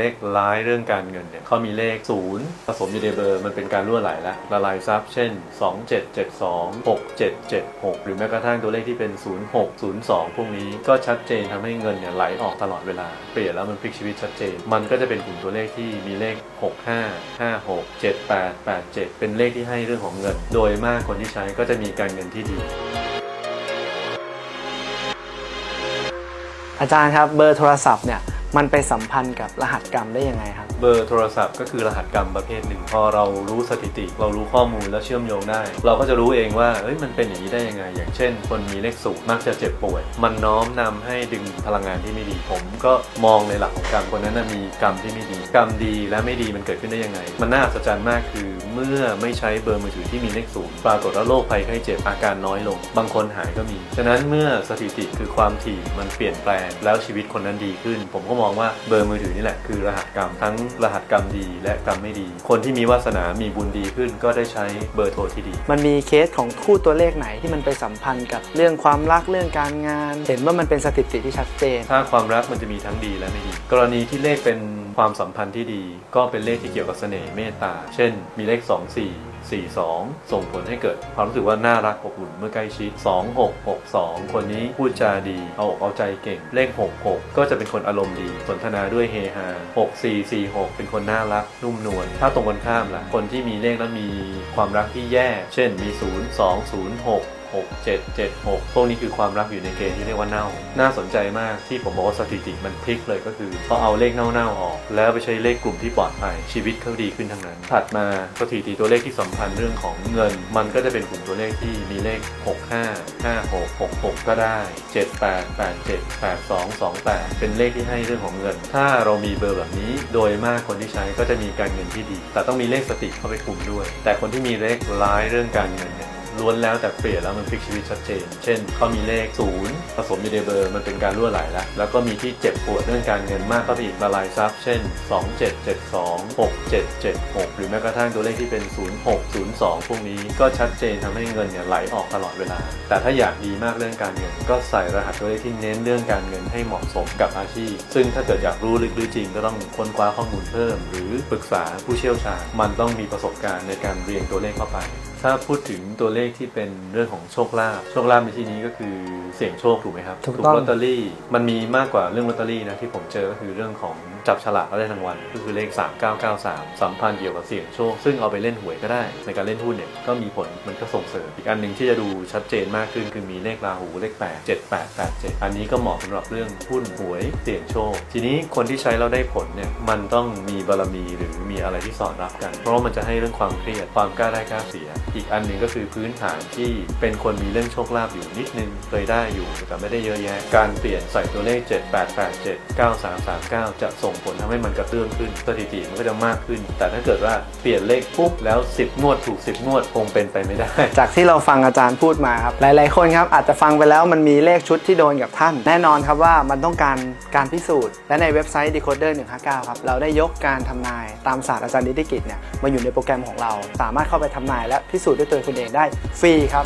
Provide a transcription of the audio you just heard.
เลขร้ายเรื่องการเงินเนี่ยเขามีเลข 0 ผสมอยู่ในเบอร์มันเป็นการรั่วไหลละละลายทรัพย์เช่น 2772 6776 หรือแม้กระทั่งตัวเลขที่เป็น 0602 พวกนี้ก็ชัดเจนทำให้เงินเนี่ยไหลออกตลอดเวลา เปลี่ยนแล้วมันพลิกชีวิตชัดเจน มันก็จะเป็นกลุ่มตัวเลขที่มีเลข 65 56 78 87 เป็นเลขที่ให้เรื่องของเงิน โดยมากคนที่ใช้ก็จะมีการเงินที่ดีอาจารย์ครับเบอร์โทรศัพท์เนี่ย มันไปสัมพันธ์กับรหัสกรรมได้ยังไงครับ เบอร์โทรศัพท์ก็คือรหัสกรรมประเภทหนึ่ง พอเรารู้สถิติ เรารู้ข้อมูลแล้วเชื่อมโยงได้ เราก็จะรู้เองว่าเอ้ยมันเป็นอย่างนี้ได้ยังไง อย่างเช่น คนมีเลขสูงมักจะเจ็บป่วย มันน้อมนำให้ดึงพลังงานที่ไม่ดีผมก็มองในหลักของกรรมคนนั้นมีกรรมที่ไม่ดี กรรมดีและไม่ดีมันเกิดขึ้นได้ยังไง มันน่าอัศจรรย์มากคือ เมื่อไม่ใช้เบอร์มือถือที่มีเลขสูงปรากฏว่าโรคภัยไข้เจ็บอาการน้อยลง บางคนหายก็มี ฉะนั้นเมื่อสถิติคือความถี่มันเปลี่ยนแปลง แล้วชีวิตคนนั้นดีขึ้น ผมก็มองว่าเบอร์มือถือนี่แหละคือรหัสกรรมทั้งรหัสกรรมดี และกรรมไม่ดี คนที่มีวาสนามีบุญดีขึ้น ก็ได้ใช้เบอร์โทรที่ดี มันมีเคสของคู่ตัวเลขไหนที่มันไปสัมพันธ์กับเรื่องความรักเรื่องการงาน เห็นว่ามันเป็นสถิติที่ชัดเจน ถ้าความรักมันจะมีทั้งดีและไม่ดี กรณีที่เลขเป็นความสัมพันธ์ที่ดี ก็เป็นเลขที่เกี่ยวกับเสน่ห์เมตตา เช่น มีเลข2 4 4 2 ส่งผลให้เกิดความรู้สึกว่าน่ารักอบอุ่นเมื่อใกล้ชิด 2 6 6 2 คนนี้พูดจาดี เอาอกเอาใจเก่ง เลข 6 6 ก็จะเป็นคนอารมณ์ดี สนทนาด้วยเฮฮา 6 4 4 6 เป็นคนน่ารัก นุ่มนวล ถ้าตรงกันข้ามล่ะ คนที่มีเลขแล้วมีความรักที่แย่ เช่นมี 0 2 0 6 6 7 7 6 พวกนี้คือความรักอยู่ในเกณฑ์ที่เรียกว่าเน่า น่าสนใจมากที่ผมบอกว่าสถิติมันพลิกเลยก็คือพอเอาเลขเน่าๆออก แล้วไปใช้เลขกลุ่มที่ปลอดภัยชีวิตเขาดีขึ้นทั้งนั้น ถัดมาสถิติตัวเลขที่สัมพันธ์เรื่องของเงิน มันก็จะเป็นกลุ่มตัวเลขที่มีเลข 65 56 66 ก็ได้ 78 87 82 28 เป็นเลขที่ให้เรื่องของเงิน ถ้าเรามีเบอร์แบบนี้โดยมากคนที่ใช้ก็จะมีการเงินที่ดี แต่ต้องมีเลขสติเข้าไปคุมด้วย แต่คนที่มีเลขร้ายเรื่องการเงินเนี่ย ล้วนแล้วแต่เปลี่ยนแล้วมันพลิกชีวิตชัดเจน เช่นเขามีเลข0ผสมอยู่ในเบอร์มันเป็นการรั่วไหลแล้ว แล้วก็มีที่เจ็บปวดเรื่องการเงินมากก็ไปอีกละลายทรัพย์เช่น 2772 6776 หรือแม้กระทั่งตัวเลขที่เป็น 0602 พวกนี้ก็ชัดเจนทำให้เงินเนี่ยไหลออกตลอดเวลา แต่ถ้าอยากดีมากเรื่องการเงิน ก็ใส่รหัสตัวเลขที่เน้นเรื่องการเงินให้เหมาะสมกับอาชีพ ซึ่งถ้าเกิดอยากรู้ลึกหรือจริงก็ต้องค้นคว้าข้อมูลเพิ่ม หรือปรึกษาผู้เชี่ยวชาญ มันต้องมีประสบการณ์ในการเรียงตัวเลขเข้าไป ถ้าพูดถึงตัวเลขที่เป็นเรื่องของโชคลาภโชคลาภในที่นี้ก็คือเสี่ยงโชคถูกไหมครับถูกต้อง ลอตเตอรี่มันมีมากกว่าเรื่องลอตเตอรี่นะที่ผมเจอก็คือเรื่องของจับฉลากแล้วได้รางวัลก็คือเลข 3993 สัมพันธ์เกี่ยวกับเสี่ยงโชค ซึ่งเอาไปเล่นหวยก็ได้ ในการเล่นหุ้นเนี่ยก็มีผลมันก็ส่งเสริมอีกอันหนึ่งที่จะดูชัดเจนมากขึ้นคือมีเลขราหูเลข8 7887 อันนี้ก็เหมาะสำหรับเรื่องหุ้นหวยเสี่ยงโชค ทีนี้คนที่ใช้แล้วได้ผลเนี่ยมันต้องมีบารมีหรือมีอะไรที่สอดรับกัน เพราะว่ามันจะให้เรื่องความเครียดความกล้าได้กล้าเสียอีกอันหนึ่งก็คือพื้นฐานที่เป็นคนมีเรื่องโชคลาภอยู่นิดนึงเคยได้อยู่แต่ไม่ได้เยอะแยะ การเปลี่ยนใส่ตัวเลข 7887 9339 จะส่งผลทำให้มันกระเตื้องขึ้นสถิติมันก็จะมากขึ้น แต่ถ้าเกิดว่าเปลี่ยนเลขปุ๊บแล้ว 10 งวดถูก 10 งวดคงเป็นไปไม่ได้ จากที่เราฟังอาจารย์พูดมาครับหลาย ๆ คนครับอาจจะฟังไปแล้วมันมีเลขชุดที่โดนกับท่าน แน่นอนครับว่ามันต้องการการพิสูจน์ และในเว็บไซต์ decoder 159ครับเราได้ยกการทำนายตามศาสตร์อาจารย์นิติกิจเนี่ยมาอยู่ในโปรแกรมของเรา สามารถเข้าไปทำนายและพิสูจน์ด้วยตัวคุณเองได้ฟรีครับ